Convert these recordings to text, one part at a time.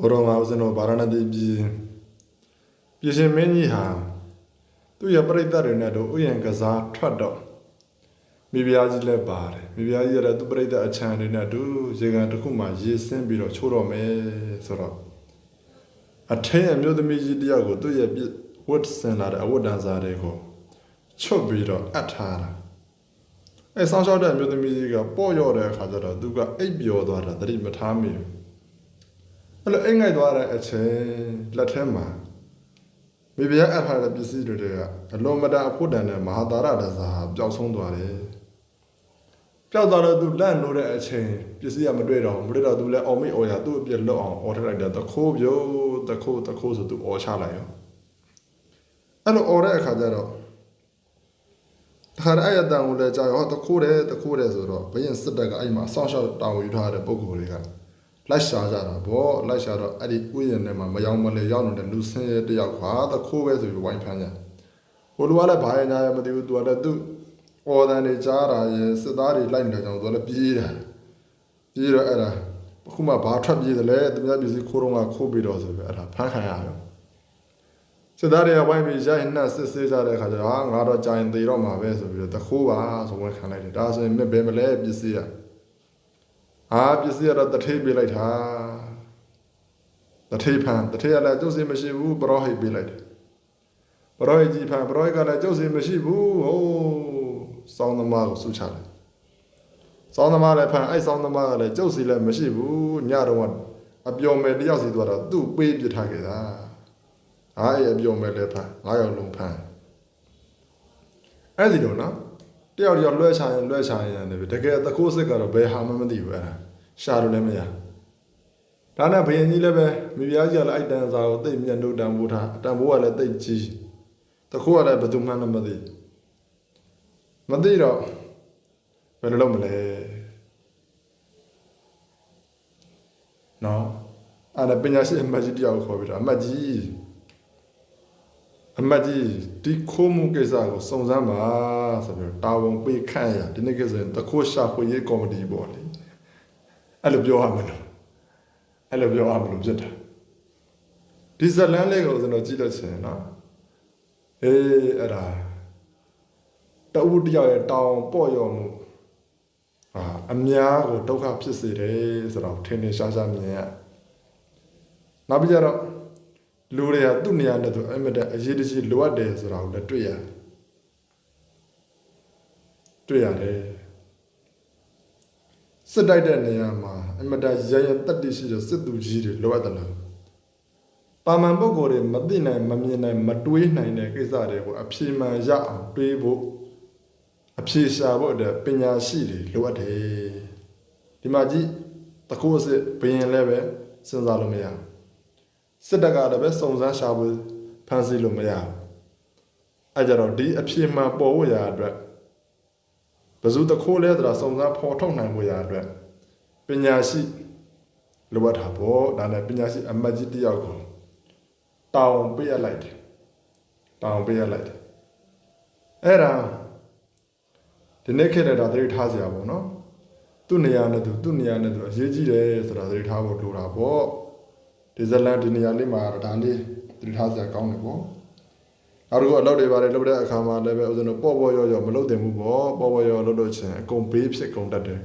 ဟိုတော့ငါဦးဇင်းတို့ဗာရဏသီပြည်ပြည်ရှင်မင်းကြီးဟာသူ့ရဲ့ပြိတ္တတွေနဲ့တို့ဥယျာဉ်ကစားထွက်တော့မိဖုရားကြီးလည်းပါတယ်မိဖုရားကြီးလည်းသူ့ပြိတ္တအချမ်းတွေနဲ့တူရေကန်တစ်ခုမှရေဆင်းပြီးတော့ချိုးတော့မယ်ဆိုတော့အထင်းအမျိုးသမီးကြီးတယောက်ကိုသူ့ရဲ့ပြစ်ဝတ်ဆင်လာတဲ့အဝတ်တန်စာတွေကိုချွတ်ပြီးတော့အပ်ထားတာအဲဆောင်းလျှောက်တဲ့အမျိုးသမီးကြီးကပေါ့ရော့တဲ့အခါကျတော့သူကအိပ်ပျော်သွားတာသတိမထားမိဘူး အဲ့လိုအိမ်ငိုက်သွားတဲ့အချိန်လက်ထဲမှာမိဖုရားအပ်ထားတဲ့ပစ္စည်းတွေတွေကအလုံးမတန်အဖို့တန်တဲ့မဟာတာရတစားပျောက်ဆုံးသွားတယ်ပျောက်သွားတော့သူလန့်လို့တဲ့အချိန်ပစ္စည်းကမတွေ့တော့ဘူးမတွေ့တော့သူလည်းအော်မိအော်ရသူ့အပြစ်လွတ်အောင်အော်ထလိုက်တယ်တခိုးပြိုးတခိုးတခိုးဆိုသူအော်ချလိုက်ရောအဲ့လိုအော်တဲ့အခါကျတော့တခါတည်းအဲ့အတန်ကိုလည်းကြာရောတခိုးတယ်တခိုးတယ်ဆိုတော့ဘရင်စစ်တပ်ကအဲ့မှာစောင့်ရှောက်တောင်းယူထားတဲ့ပုံကိုယ်တွေက လိုက်ရှာကြတာဗောလိုက်ရှာတော့အဲ့ဒီဥယျာဉ်ထဲမှာမယောင်မလဲရောက်နေတဲ့လူဆင်းရဲတယောက်ဟာတခိုးပဲဆိုပြီးဝိုင်းဖမ်းကြဟိုလူကလည်းဘာရညာရမသိဘူးသူကလည်းသူ့အော်တန်တွေကြားတာရယ်စစ်သားတွေလိုက်နေတဲ့ကြောင့်သူကလည်းပြေးတာပြေးတော့အဲ့ဒါအခုမှဘာထွက်ပြေးတယ်လဲသူများပြည်စည်းခိုးတော့ကခိုးပြီးတော့ဆိုပြီးအဲ့ဒါဖမ်းခံရရောစစ်သားတွေကဝိုင်းပြီးရိုက်နှက်စစ်ဆေးကြတဲ့အခါကျတော့ဟာငါတော့ကြာရင်သေတော့မှာပဲဆိုပြီးတော့တခိုးပါဆိုဝင်ခံလိုက်တယ်ဒါဆိုရင်မြစ်ဘယ်မလဲပစ္စည်းရ အာပစ္စည်းကတော့တထေးပေးလိုက်တာတထေးဖန်တထေးကလည်းကျုပ်စီမရှိဘူးပရောဟိတ်ပေးလိုက်တယ်ပရောဟိတ်ကြီးဖန်ပရောဟိတ်ကလည်းကျုပ်စီမရှိဘူးဟိုးစောင်းသမားကိုဆုချတယ်စောင်းသမားလည်းဖန်အဲ့စောင်းသမားကလည်းကျုပ်စီလည်းမရှိဘူးညတော့ကအပျော်မယ်တယောက်စီသွားတော့သူ့ပေးပြထားခဲ့တာအားအဲ့အပျော်မယ်လည်းဖန်ငါးယောက်လုံးဖန်အဲ့ဒီတော့နော် တယောက်တယောက်လွှဲချရင်လွှဲချရင်လည်းတကယ်သခိုးစစ်ကတော့ဘယ်ဟာမှမသိဘူးအဲ့ဒါရှာလို့လည်းမရဒါနဲ့ဘယင်ကြီးလည်းပဲမိဖုရားကြီးကလည်းအဲ့တန်စာကိုသိပ်မြတ်လို့တန်ဖိုးထားတန်ဖိုးကလည်းသိပ်ကြီးတခိုးကလည်းဘယ်သူမှလည်းမသိမသိတော့ဘယ်လိုလုပ်မလဲနော်အဲ့ဒါပညာရှိအမတ်ကြီးတယောက်ကိုခေါ်ပြီးတော့အမတ်ကြီး အမတ်ကြီးဒီခိုးမှုကိစ္စကိုစုံစမ်းပါဆိုပြီးတော့တာဝန်ပေးခန့်ရဒီနေ့ကိစ္စရင်တခိုးရှာဖွေရေးကော်မတီပေါ့လေအဲ့လိုပြောရမလို့အဲ့လိုပြောရမလို့ဖြစ်တာဒီဇလန်းလေးကိုကျွန်တော်ကြည့်လို့ရှိရင်နော်အေးအဲ့ဒါတအူတယောက်ရဲ့တောင်ပေါ့ရော်မှုအာအများကိုဒုက္ခဖြစ်စေတယ်ဆိုတော့ထင်ထင်ရှားရှားမြင်ရနောက်ပြီးကြတော့ လူတွေကသူ့နေရာနဲ့သူအမတအရေးတကြီးလိုအပ်တယ်ဆိုတာကိုလည်းတွေ့ရတယ်တွေ့ရတယ်စစ်တိုက်တဲ့နေရာမှာအမတရရတက်တရှိတဲ့စစ်သူကြီးတွေလိုအပ်တယ်လို့ပါမန်ပုဂ္ဂိုလ်တွေမသိနိုင်မမြင်နိုင်မတွေးနိုင်တဲ့ကိစ္စတွေကိုအဖြေမှန်ရအောင်တွေးဖို့အဖြေရှာဖို့အတွက်ပညာရှိတွေလိုအပ်တယ်ဒီမှာကြည့်တကူအစစ်ဘယင်လည်းပဲစဉ်းစားလို့မရဘူး စစ်တပ်ကလည်းပဲစုံစမ်းရှာဖို့ဖန်ဆီးလို့မရဘူးအဲကြတော့ဒီအဖြေမှန်ပေါ်ဖို့ရအတွက်ဘယ်သူတခိုးလဲဆိုတာစုံစမ်းဖော်ထုတ်နိုင်ဖို့ရအတွက်ပညာရှိလိုအပ်တာပေါ့ဒါနဲ့ပညာရှိအမတ်ကြီးတယောက်ကိုတောင်းပေးရလိုက်တယ်တောင်းပေးရလိုက်တယ်အဲ့ဒါဒီနေ့ခေတ်နဲ့ဒါသတိထားစရာပေါ့နော်သူ့နေရာနဲ့သူသူ့နေရာနဲ့သူအရေးကြီးတယ်ဆိုတာသတိထားဖို့လိုတာပေါ့ ဒီဇလန်ဒီနေရာလေးမှာဒါလေးသတိထားစရာကောင်းတယ်ပေါ့နောက်တစ်ခုအလုပ်တွေပါတယ်လုပ်တဲ့အခါမှာလည်းပဲဥစဉ်တော့ပေါ့ပေါ့ရော့ရော့မလုပ်တင်ဘူးပေါ့ပေါ့ပေါ့ရော့လုပ်လို့ချင်းအကုန်ဘေးဖြစ်ကုန်တတ်တယ်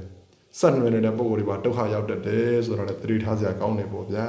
ဆက်နွယ်နေတဲ့ပုံကိုယ်တွေပါဒုက္ခရောက်တတ်တယ်ဆိုတော့လည်းသတိထားစရာကောင်းတယ်ပေါ့ဗျာ